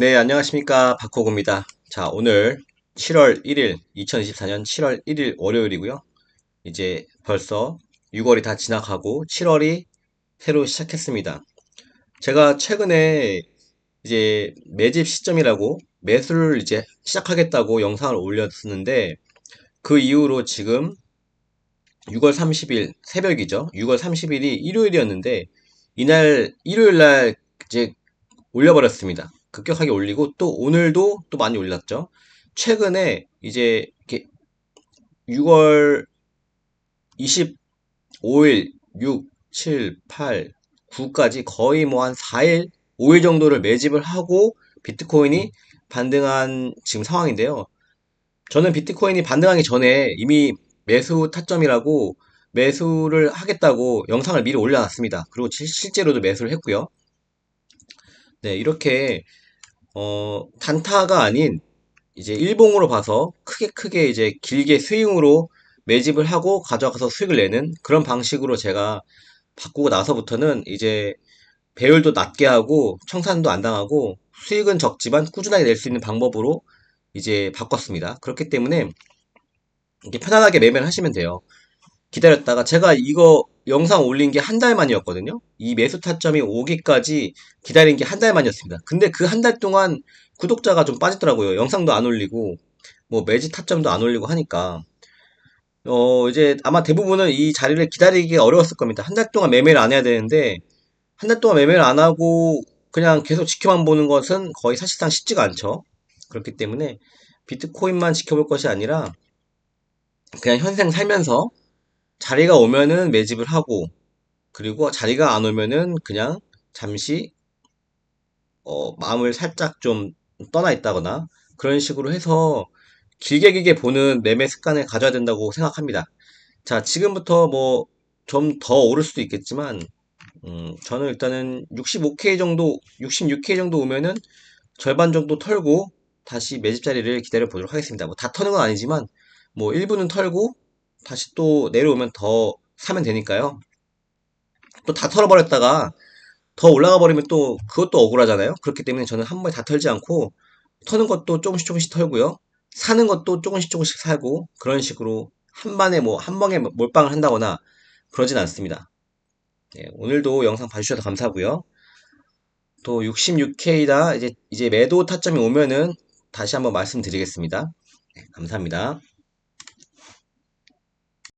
네, 안녕하십니까. 박호구입니다. 자, 오늘 7월 1일, 2024년 7월 1일 월요일이고요. 이제 벌써 6월이 다 지나가고 7월이 새로 시작했습니다. 제가 최근에 이제 매집 시점이라고 매수를 이제 시작하겠다고 영상을 올렸었는데 그 이후로 지금 6월 30일 새벽이죠. 6월 30일이 일요일이었는데 이날 일요일 날 이제 올려버렸습니다. 급격하게 올리고 또 오늘도 또 많이 올랐죠. 최근에 이제 이렇게 6월 25일, 6, 7, 8, 9까지 거의 뭐 한 4일, 5일 정도를 매집을 하고 비트코인이 반등한 지금 상황인데요. 저는 비트코인이 반등하기 전에 이미 매수 타점이라고 매수를 하겠다고 영상을 미리 올려놨습니다. 그리고 실제로도 매수를 했고요. 네, 이렇게 어, 단타가 아닌 이제 일봉으로 봐서 크게 크게 이제 길게 스윙으로 매집을 하고 가져가서 수익을 내는 그런 방식으로 제가 바꾸고 나서부터는 이제 배율도 낮게 하고 청산도 안 당하고 수익은 적지만 꾸준하게 낼 수 있는 방법으로 이제 바꿨습니다. 그렇기 때문에 이렇게 편안하게 매매를 하시면 돼요. 기다렸다가 제가 이거 영상 올린 게 한 달 만이었거든요. 이 매수 타점이 오기까지 기다린 게 한 달 만이었습니다. 근데 그 한 달 동안 구독자가 좀 빠지더라고요. 영상도 안 올리고 뭐 매지 타점도 안 올리고 하니까 어 이제 아마 대부분은 이 자리를 기다리기 어려웠을 겁니다. 한 달 동안 매매를 안 해야 되는데 한 달 동안 매매를 안 하고 그냥 계속 지켜만 보는 것은 거의 사실상 쉽지가 않죠. 그렇기 때문에 비트코인만 지켜볼 것이 아니라 그냥 현생 살면서 자리가 오면은 매집을 하고 그리고 자리가 안 오면은 그냥 잠시 어, 마음을 살짝 좀 떠나 있다거나 그런 식으로 해서 길게 길게 보는 매매 습관을 가져야 된다고 생각합니다. 자, 지금부터 뭐 좀 더 오를 수도 있겠지만 음, 저는 일단은 65K 정도, 66K 정도 오면은 절반 정도 털고 다시 매집 자리를 기다려 보도록 하겠습니다. 뭐 다 터는 건 아니지만 뭐 일부는 털고 다시 또 내려오면 더 사면 되니까요. 또 다 털어버렸다가 더 올라가 버리면 또 그것도 억울하잖아요. 그렇기 때문에 저는 한 번에 다 털지 않고 터는 것도 조금씩 조금씩 털고요. 사는 것도 조금씩 조금씩 사고 그런 식으로 한 번에 뭐한 방에 몰빵을 한다거나 그러진 않습니다. 네, 오늘도 영상 봐주셔서 감사하고요. 또 66K다 이제 이제 매도 타점이 오면은 다시 한번 말씀드리겠습니다. 네, 감사합니다.